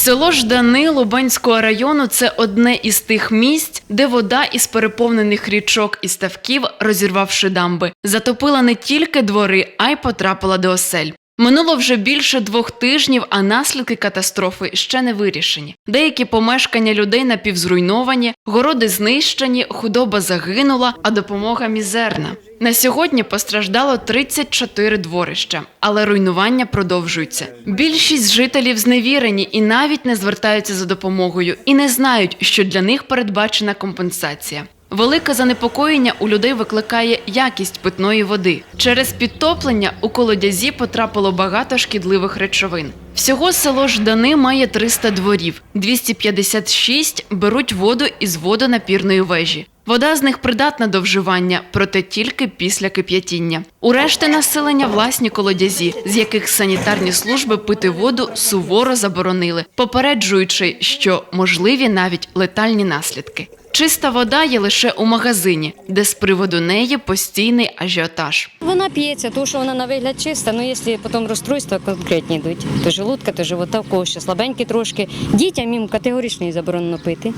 Село Ждани Лубенського району це одне із тих місць, де вода із переповнених річок і ставків, розірвавши дамби, затопила не тільки двори, а й потрапила до осель. Минуло вже більше двох тижнів, а наслідки катастрофи ще не вирішені. Деякі помешкання людей напівзруйновані, городи знищені, худоба загинула, а допомога мізерна. На сьогодні постраждало 34 дворища, але руйнування продовжуються. Більшість жителів зневірені і навіть не звертаються за допомогою і не знають, що для них передбачена компенсація. Велике занепокоєння у людей викликає якість питної води. Через підтоплення у колодязі потрапило багато шкідливих речовин. Всього село Ждани має 300 дворів, 256 беруть воду із водонапірної вежі. Вода з них придатна до вживання, проте тільки після кип'ятіння. У решти населення власні колодязі, з яких санітарні служби пити воду суворо заборонили, попереджуючи, що можливі навіть летальні наслідки. Чиста вода є лише у магазині, де з приводу неї постійний ажіотаж. Вона п'ється, тому що вона на вигляд чиста, ну якщо потім розстройства конкретні йдуть, то желудка, то живота, в когось ще слабенькі трошки. Дітям їм категорично заборонено пити.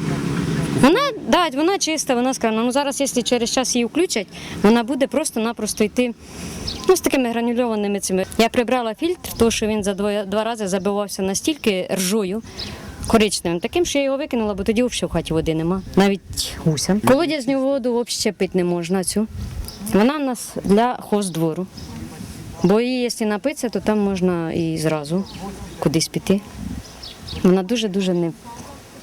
Вона, да, вона чиста, вона скажена. Ну зараз, якщо через час її включать, вона буде просто-напросто йти ну, з такими гранульованими цими. Я прибрала фільтр, тому що він за два, два рази забивався настільки ржою. Коричневим, таким, що я його викинула, бо тоді взагалі в хаті води нема. Навіть гуся. Колодязну воду взагалі пити не можна цю. Вона в нас для хоздвору. Бо її, якщо напитися, то там можна і зразу кудись піти. Вона дуже-дуже не.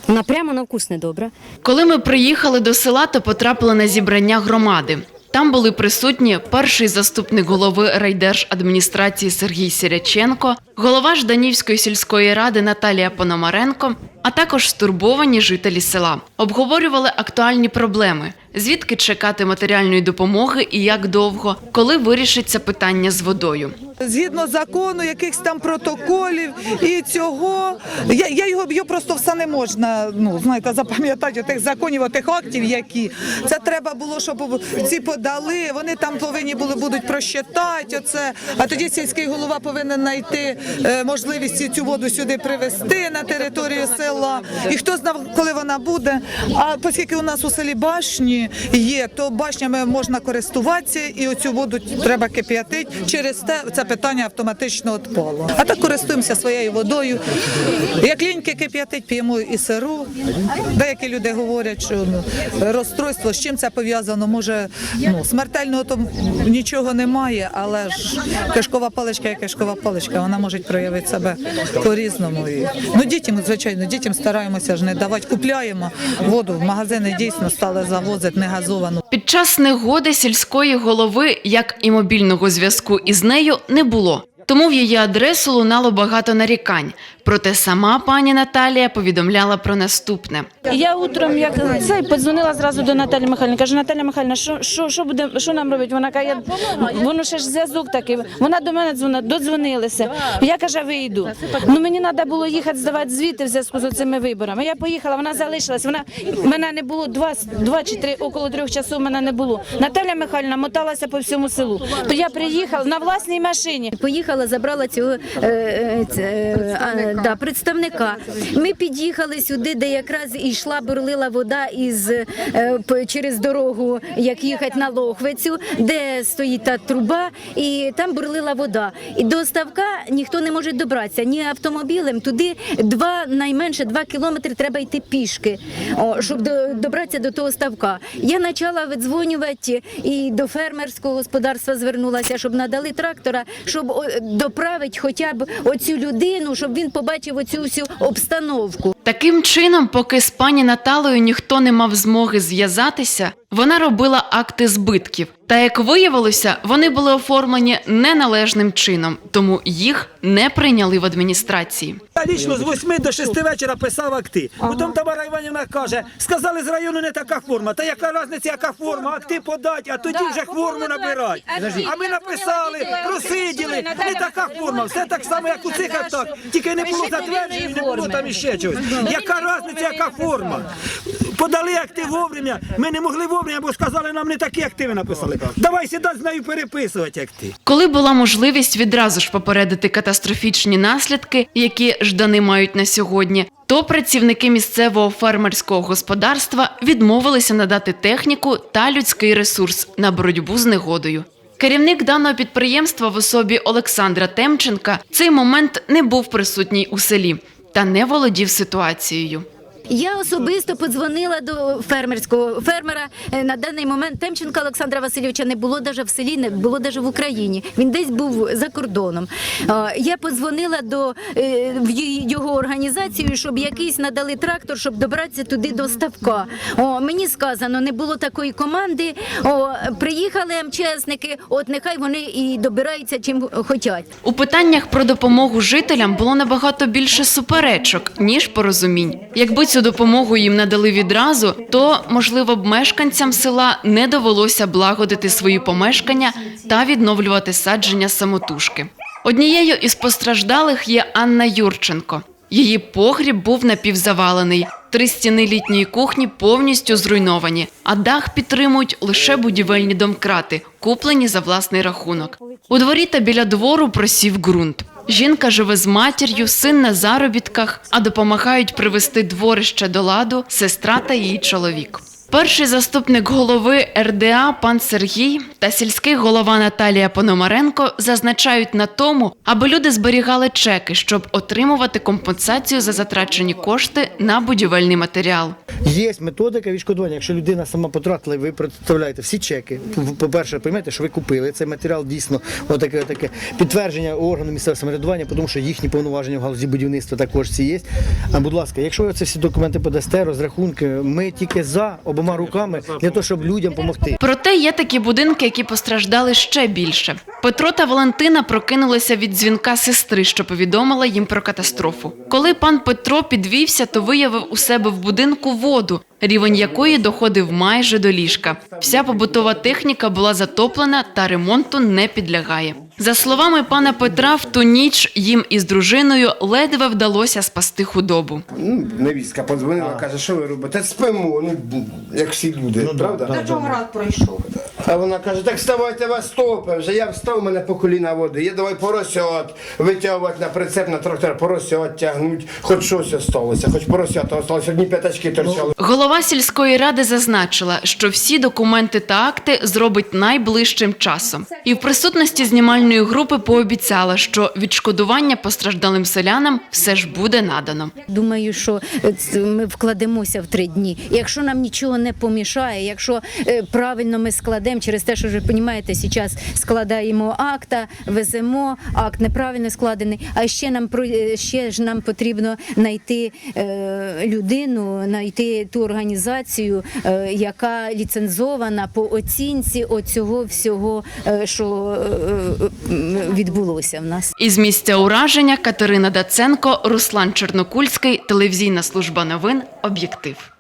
Вона прямо на вкус недобра. Коли ми приїхали до села, то потрапили на зібрання громади. Там були присутні перший заступник голови райдержадміністрації Сергій Сіряченко, голова Жданівської сільської ради Наталія Пономаренко, а також стурбовані жителі села. Обговорювали актуальні проблеми: звідки чекати матеріальної допомоги і як довго, коли вирішиться питання з водою. Згідно закону, якихось там протоколів і цього, я, я його, його просто все не можна, ну знаєте, запам'ятати тих законів, тих актів, які це треба було, щоб ці подали. Вони там повинні були будуть просчитати оце. А тоді сільський голова повинен знайти е, можливість цю воду сюди привезти на територію села. І хто знав, коли вона буде. А оскільки у нас у селі башні є, то башнями можна користуватися, і оцю воду треба кип'ятити. Через те це питання автоматично відпало. А так користуємося своєю водою. Як ліньки кип'ятить, п'ємо і сиру. Деякі люди говорять, що ну, розстройство з чим це пов'язано. Може, ну смертельного то нічого немає, але ж кишкова паличка є кишкова паличка, вона може проявити себе по-різному. Ну дітям, звичайно, дітям стараємося ж не давати. Купляємо воду. В магазини дійсно стали завозити негазовану. Під час негоди сільської голови, як і мобільного зв'язку із нею, не було. Тому в її адресу лунало багато нарікань. Проте сама пані Наталія повідомляла про наступне. Я утром, як це, подзвонила зразу до Наталі Михайлівни. Кажу, Наталя Михайлівна, що, що, що, буде, що нам робити? Вона каже, воно ще ж зв'язок такий. Вона до мене дзвонила, додзвонилися. Я каже, вийду. Ну мені треба було їхати здавати звіти в зв'язку з цими виборами. Я поїхала, вона залишилась. Вона мене не було два, два чи три, около трьох часов мене не було. Наталя Михайлівна моталася по всьому селу. То я приїхала на власній машині. Поїхала, забрала цього е, е, е, да, представника. Ми під'їхали сюди, де якраз йшла бурлила вода із е, через дорогу, як їхати на Лохвицю, де стоїть та труба, і там бурлила вода. І до ставка ніхто не може добратися ні автомобілем. Туди два найменше два кілометри треба йти пішки, о, щоб до- добратися до того ставка. Я почала видзвонювати і до фермерського господарства звернулася, щоб надали трактора, щоб о, доправити хоча б оцю людину, щоб він побачив оцю всю обстановку. Таким чином, поки з пані Наталою ніхто не мав змоги зв'язатися, вона робила акти збитків. Та як виявилося, вони були оформлені неналежним чином, тому їх не прийняли в адміністрації. Я лічно з 8 до 6 вечора писав акти. Потім Тамара Іванівна каже, сказали з району не така форма. Та яка різниця, яка форма? Акти подать, а тоді вже форму набирать. А ми написали, просиділи, не така форма. Все так само, як у цих актах. Тільки не було затвердження, не було там іще чогось. Яка різниця, яка форма? Подали акти вовремя. Ми не могли вовремя, бо сказали, нам не такі активи написали. Давай сідай з нею переписувати акти. Коли була можливість відразу ж попередити катастрофічні наслідки, які ждани мають на сьогодні, то працівники місцевого фермерського господарства відмовилися надати техніку та людський ресурс на боротьбу з негодою. Керівник даного підприємства в особі Олександра Темченка в цей момент не був присутній у селі та не володів ситуацією. Я особисто подзвонила до фермерського фермера. Е, На даний момент Темченка Олександра Васильовича не було навіть в селі, не було навіть в Україні. Він десь був за кордоном. Я подзвонила до е, його організацію, щоб якийсь надали трактор, щоб добратися туди до ставка. О, мені сказано, не було такої команди. О, приїхали МЧСники, от нехай вони і добираються чим хочуть. У питаннях про допомогу жителям було набагато більше суперечок, ніж порозумінь. Якби цю допомогу їм надали відразу, то, можливо, б мешканцям села не довелося благодити свої помешкання та відновлювати садження самотужки. Однією із постраждалих є Анна Юрченко. Її погріб був напівзавалений. Три стіни літньої кухні повністю зруйновані, а дах підтримують лише будівельні домкрати, куплені за власний рахунок. У дворі та біля двору просів ґрунт. Жінка живе з матір'ю, син на заробітках, а допомагають привести дворище до ладу сестра та її чоловік. Перший заступник голови РДА пан Сергій та сільський голова Наталія Пономаренко зазначають на тому, аби люди зберігали чеки, щоб отримувати компенсацію за затрачені кошти на будівельний матеріал. Є методика відшкодування. Якщо людина сама потратила, ви представляєте всі чеки. По-перше, поймете, що ви купили цей матеріал дійсно отаке, таке підтвердження органу місцевого самоврядування, тому що їхні повноваження в галузі будівництва також ці є. А будь ласка, якщо ви ці всі документи подасте, розрахунки, ми тільки за обома руками для того, щоб людям допомогти. Проте є такі будинки, які постраждали ще більше. Петро та Валентина прокинулися від дзвінка сестри, що повідомила їм про катастрофу. Коли пан Петро підвівся, то виявив у себе в будинку воду, рівень якої доходив майже до ліжка. Вся побутова техніка була затоплена та ремонту не підлягає. За словами пана Петра, в ту ніч їм із дружиною ледве вдалося спасти худобу. Ну, невістка подзвонила, каже, що ви робите? Спимо, ну, як всі люди, правда? До чого град пройшов? А вона каже, так вставайте вас топи вже. Я встав, у мене по коліна води. Я давай поросят витягувати на прицеп, на трактор, поросят тягнуть. Хоч щось осталося, хоч поросята осталося, одні п'ятачки торчали. Голова сільської ради зазначила, що всі документи та акти зробить найближчим часом. І в присутності знімальної групи пообіцяла, що відшкодування постраждалим селянам все ж буде надано. Думаю, що е, ми вкладемося в три дні. Якщо нам нічого не помішає, якщо е, правильно ми складемо через те, що вже розумієте, зараз складаємо акта, веземо, акт неправильно складений. А ще нам е, ще ж нам потрібно знайти е, людину, знайти ту організацію, е, яка ліцензована по оцінці оцього всього, що відбулося в нас. Із місця ураження Катерина Даценко, Руслан Чорнокульський, телевізійна служба новин, об'єктив.